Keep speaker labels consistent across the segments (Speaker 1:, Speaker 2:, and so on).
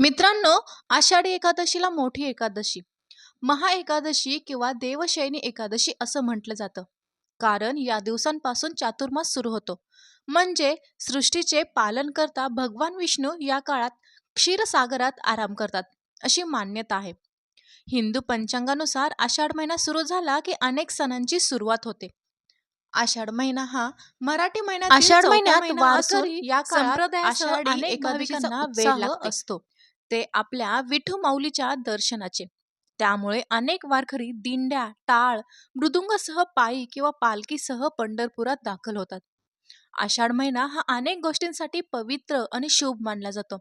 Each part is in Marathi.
Speaker 1: मित्रांनो आषाढी एकादशीला मोठी एकादशी महा एकादशी किंवा देवशयनी एकादशी असं म्हटलं जातं. कारण या दिवसांपासून चातुर्मास सुरू होतो. म्हणजे सृष्टीचे पालन करता भगवान विष्णू या काळात क्षीरसागरात आराम करतात अशी मान्यता आहे. हिंदू पंचांगानुसार आषाढ महिना सुरू झाला की अनेक सणांची सुरुवात होते. आषाढ महिना हा मराठी महिन्यात
Speaker 2: आषाढ महिन्यात
Speaker 1: या
Speaker 2: वारकरी
Speaker 1: काळात
Speaker 2: संप्रदायासह
Speaker 1: आषाढी
Speaker 2: अनेक भाविकांना वेळ.
Speaker 1: असतो. ते आपल्या विठू माऊलीच्या दर्शनाचे. त्यामुळे अनेक वारकरी दिंड्या टाळ मृदुंगासह पायी किंवा पालखीसह पंढरपुरात दाखल होतात. आषाढ महिना हा अनेक गोष्टींसाठी पवित्र आणि शुभ मानला जातो.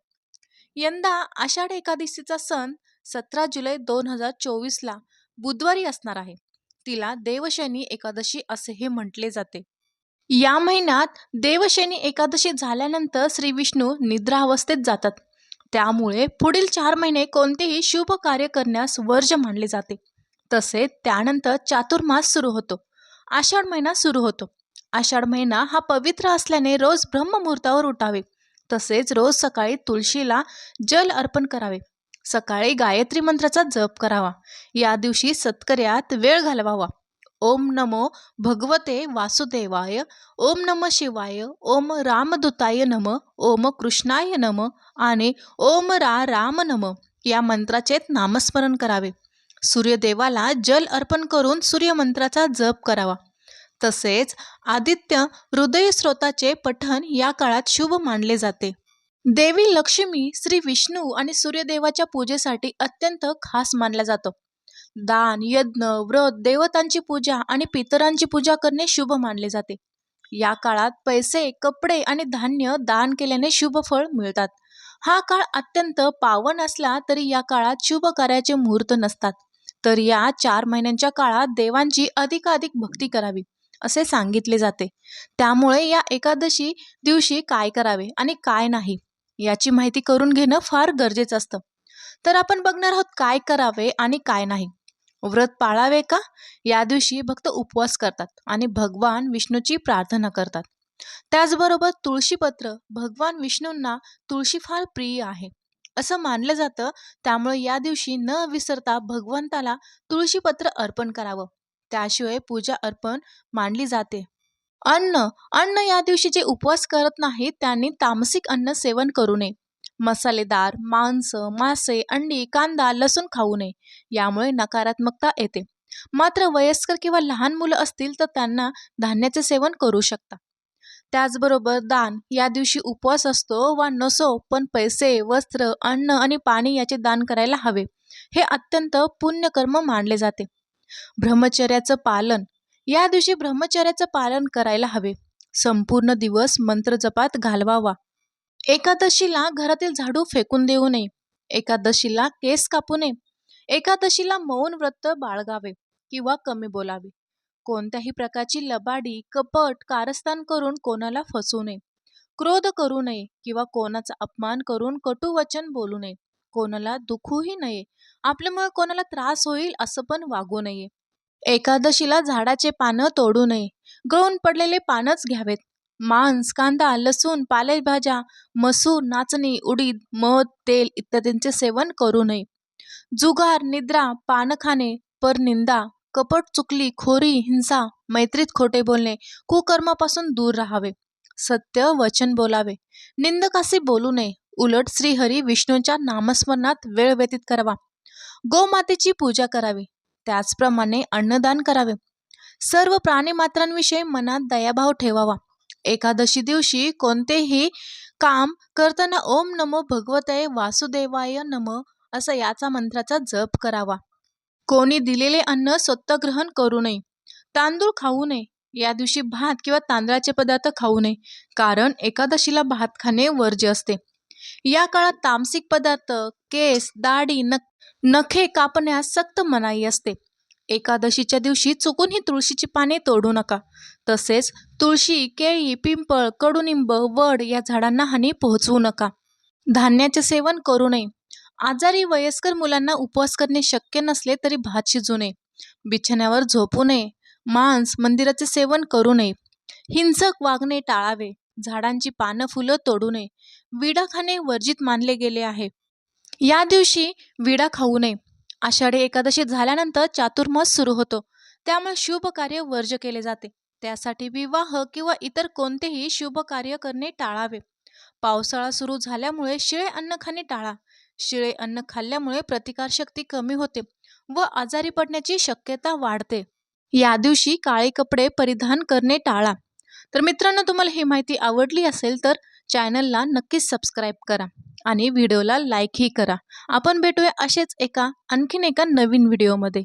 Speaker 1: यंदा आषाढ एकादशीचा सण सतरा जुलै दोन हजार चोवीसला बुधवारी असणार आहे. तिला देवशनी एकादशी असेही म्हटले जाते. या महिन्यात देवशनी एकादशी झाल्यानंतर श्री विष्णू निद्रावस्थेत जातात. त्यामुळे पुढील चार महिने कोणतेही शुभ कार्य करण्यास वर्ज मानले जाते. तसेच त्यानंतर चातुर्मास सुरू होतो. आषाढ महिना सुरू होतो. आषाढ महिना हा पवित्र असल्याने रोज ब्रह्ममुहूर्तावर उठावे. तसेच रोज सकाळी तुळशीला जल अर्पण करावे. सकाळी गायत्री मंत्राचा जप करावा. या दिवशी सत्कर्यात वेळ घालवावा. ओम नमो भगवते वासुदेवाय ओम नम शिवाय ओम रामदूताय नम ओम कृष्णाय नम आणि ओम रा राम नम या मंत्राचे नामस्मरण करावे. सूर्यदेवाला जल अर्पण करून सूर्यमंत्राचा जप करावा. तसेच आदित्य हृदय स्रोताचे पठण या काळात शुभ मानले जाते. देवी लक्ष्मी श्री विष्णू आणि सूर्यदेवाच्या पूजेसाठी अत्यंत खास मानला जातो. दान यज्ञ व्रत देवतांची पूजा आणि पितरांची पूजा करणे शुभ मानले जाते. या काळात पैसे कपडे आणि धान्य दान केल्याने शुभ फळ मिळतात. हा काळ अत्यंत पावन असला तरी या काळात शुभ कार्याचे मुहूर्त नसतात. तर या चार महिन्यांच्या काळात देवांची अधिकाधिक भक्ती करावी असे सांगितले जाते. त्यामुळे या एकादशी दिवशी काय करावे आणि काय नाही याची माहिती करून घेणं फार गरजेचं असतं. तर आपण बघणार आहोत काय करावे आणि काय नाही. व्रत पाळावे का? या दिवशी भक्त उपवास करतात आणि भगवान विष्णूची प्रार्थना करतात. त्याचबरोबर तुळशीपत्र भगवान विष्णूंना तुळशी फार प्रिय आहे. असं मानलं जातं त्यामुळे या दिवशी न विसरता भगवंताला तुळशीपत्र अर्पण करावं. त्याशिवाय पूजा अर्पण मानली जाते. अन्न अन्न या दिवशी जे उपवास करत नाहीत त्यांनी तामसिक अन्न सेवन करू नये. मसालेदार मांस मासे अंडी कांदा लसूण खाऊ नये. यामुळे नकारात्मकता येते. मात्र वयस्कर किंवा लहान मुलं असतील तर त्यांना धान्याचे सेवन करू शकता. त्याचबरोबर दान या दिवशी उपवास असतो वा नसो पण पैसे वस्त्र अन्न आणि पाणी याचे दान करायला हवे. हे अत्यंत पुण्यकर्म मानले जाते. ब्रह्मचर्याचं पालन या दिवशी ब्रह्मचर्याचं पालन करायला हवे. संपूर्ण दिवस मंत्रजपात घालवावा. एकादशीला घरातील झाडू फेकून देऊ नये. एकादशीला केस कापू नये. एकादशीला मौन व्रत बाळगावे किंवा कमी बोलावे. कोणत्याही प्रकारची लबाडी कपट कारस्थान करून कोणाला फसू नये. क्रोध करू नये किंवा कोणाचा अपमान करून कटू वचन बोलू नये. कोणाला दुखूही नये. आपल्यामुळे कोणाला त्रास होईल असं पण वागू नये. एकादशीला झाडाचे पानं तोडू नये. गळून पडलेले पानच घ्यावेत. मांस कांदा लसूण पालेभाज्या मसूर नाचणी उडीद मध तेल इत्यादींचे सेवन करू नये. जुगार निद्रा पान खाणे परनिंदा कपट चुकली खोरी हिंसा मैत्रीत खोटे बोलणे कुकर्मापासून दूर राहावे. सत्य वचन बोलावे. निंदकासी बोलू नये. उलट श्रीहरी विष्णूंच्या नामस्मरणात वेळ व्यतीत करावा. गोमातेची पूजा करावी. त्याचप्रमाणे अन्नदान करावे. सर्व प्राणीमात्रांविषयी मनात दयाभाव ठेवावा. एकादशी दिवशी कोणतेही काम करताना ओम नमो भगवते वासुदेवाय नम असा याचा मंत्राचा जप करावा. कोणी दिलेले अन्न स्वतः ग्रहण करू नये तांदूळ खाऊ नये या दिवशी भात किंवा तांदळाचे पदार्थ खाऊ नये कारण एकादशीला भात खाणे वर्ज्य असते. या काळात तामसिक पदार्थ केस दाढी नख नखे कापण्यास सक्त मनाई असते. एकादशीच्या दिवशी चुकूनही तुळशीची पाने तोडू नका. तसेच तुळशी केळी पिंपळ कडुनिंब वड या झाडांना हानी पोहोचवू नका. धान्याचे सेवन करू नये. आजारी वयस्कर मुलांना उपवास करणे शक्य नसले तरी भात शिजू नये. बिछाण्यावर झोपू नये. मांस मंदिराचे सेवन करू नये. हिंसक वागणे टाळावे. झाडांची पानं फुलं तोडू नये. विडा खाणे वर्जित मानले गेले आहे. या दिवशी विडा खाऊ नये. आषाढी एकादशी झाल्यानंतर चातुर्मास सुरू होतो. त्यामुळे शुभ कार्य वर्ज केले जाते. त्यासाठी विवाह किंवा इतर कोणतेही शुभ कार्य करणे टाळावे. पावसाळा सुरू झाल्यामुळे शिळे अन्न खाणे टाळा. शिळे अन्न खाल्ल्यामुळे प्रतिकारशक्ती कमी होते व आजारी पडण्याची शक्यता वाढते. या दिवशी काळे कपडे परिधान करणे टाळा. तर मित्रांनो तुम्हाला ही माहिती आवडली असेल तर चॅनलला नक्कीच सबस्क्राईब करा. आणि व्हिडिओला लाईकही करा. आपण भेटूया असेच एका आणखीन एका नवीन व्हिडिओमध्ये.